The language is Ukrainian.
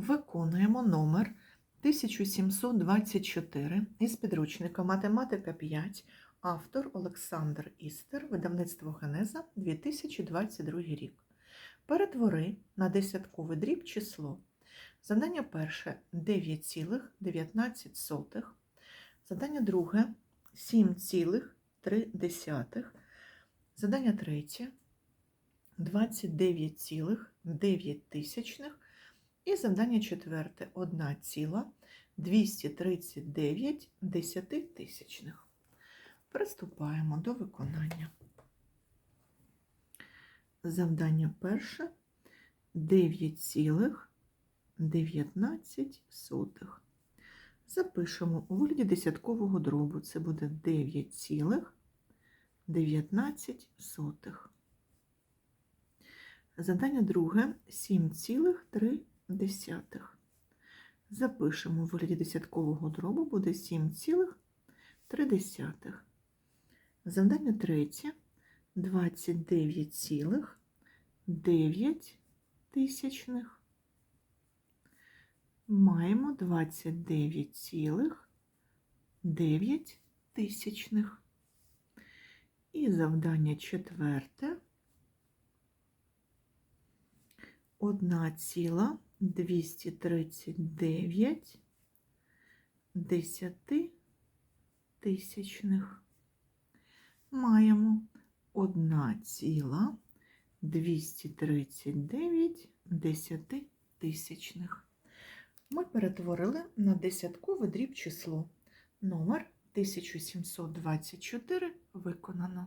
Виконуємо номер 1724 із підручника Математика 5, автор Олександр Істер, видавництво Генеза 2022 рік. Перетвори на десятковий дріб число. Завдання перше 9,19. Завдання друге 7,3. Завдання третє 29,9 і завдання четверте 1,239 десятитисячних. Приступаємо до виконання. Завдання перше 9,19. Запишемо у вигляді десяткового дробу. Це буде 9,19. Завдання друге 7,3. Запишемо у вигляді десяткового дробу буде 7,3. Завдання третє 29,9 тисячних. Маємо 29,9 тисячних. І завдання четверте 1,239 десятитисячних. Маємо 1,239 десятитисячних. Ми перетворили на десяткове дріб число. Номер 1724 виконано.